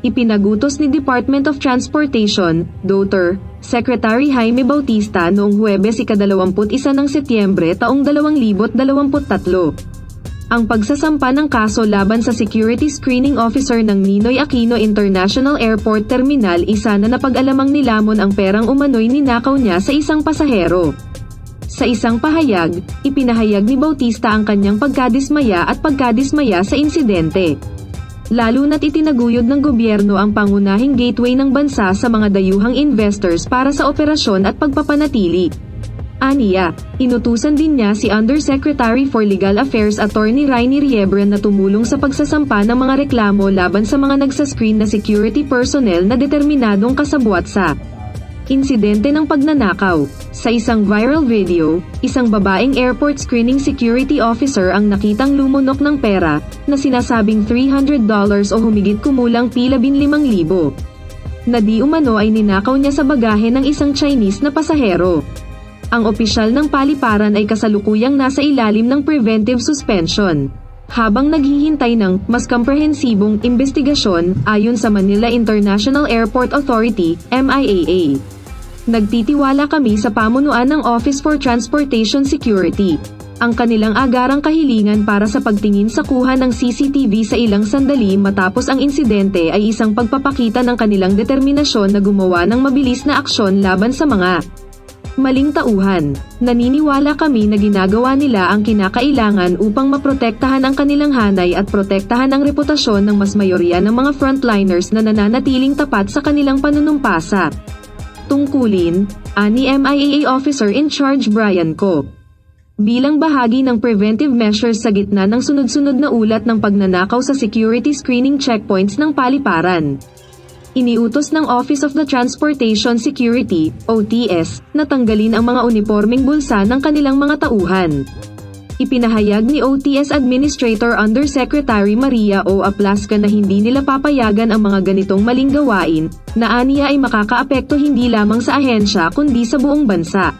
Ipinagutos ni Department of Transportation, Dr. Secretary Jaime Bautista noong Huwebes ika-21 ng Setyembre taong 2023. Ang pagsasampa ng kaso laban sa Security Screening Officer ng Ninoy Aquino International Airport Terminal isa na napag-alamang nilamon ang perang umano'y ninakaw niya sa isang pasahero. Sa isang pahayag, ipinahayag ni Bautista ang kanyang pagkadismaya at pagkadismaya sa insidente. Lalo na't itinaguyod ng gobyerno ang pangunahing gateway ng bansa sa mga dayuhang investors para sa operasyon at pagpapanatili. Aniya, inutusan din niya si Undersecretary for Legal Affairs Attorney Rainy Riebren na tumulong sa pagsasampa ng mga reklamo laban sa mga nagsascreen na security personnel na determinadong kasabwat sa insidente ng pagnanakaw. Sa isang viral video, isang babaeng airport screening security officer ang nakitang lumunok ng pera na sinasabing $300 o humigit kumulang tila 15,000 na di umano ay ninakaw niya sa bagahe ng isang Chinese na pasahero. Ang opisyal ng paliparan ay kasalukuyang nasa ilalim ng preventive suspension. Habang naghihintay ng mas komprehensibong investigasyon ayon sa Manila International Airport Authority, MIAA. Nagtitiwala kami sa pamunuan ng Office for Transportation Security. Ang kanilang agarang kahilingan para sa pagtingin sa kuha ng CCTV sa ilang sandali matapos ang insidente ay isang pagpapakita ng kanilang determinasyon na gumawa ng mabilis na aksyon laban sa mga maling tauhan. Naniniwala kami na ginagawa nila ang kinakailangan upang maprotektahan ang kanilang hanay at protektahan ang reputasyon ng mas mayorya ng mga frontliners na nananatiling tapat sa kanilang panunumpasa. Tungkulin, ani MIAA Officer in Charge Brian Ko. Bilang bahagi ng preventive measures sa gitna ng sunod-sunod na ulat ng pagnanakaw sa security screening checkpoints ng paliparan. Iniutos ng Office of the Transportation Security, OTS, na tanggalin ang mga uniforming bulsa ng kanilang mga tauhan. Ipinahayag ni OTS Administrator Undersecretary Maria O. Aplaska na hindi nila papayagan ang mga ganitong maling gawain, na aniya ay makakaapekto hindi lamang sa ahensya kundi sa buong bansa.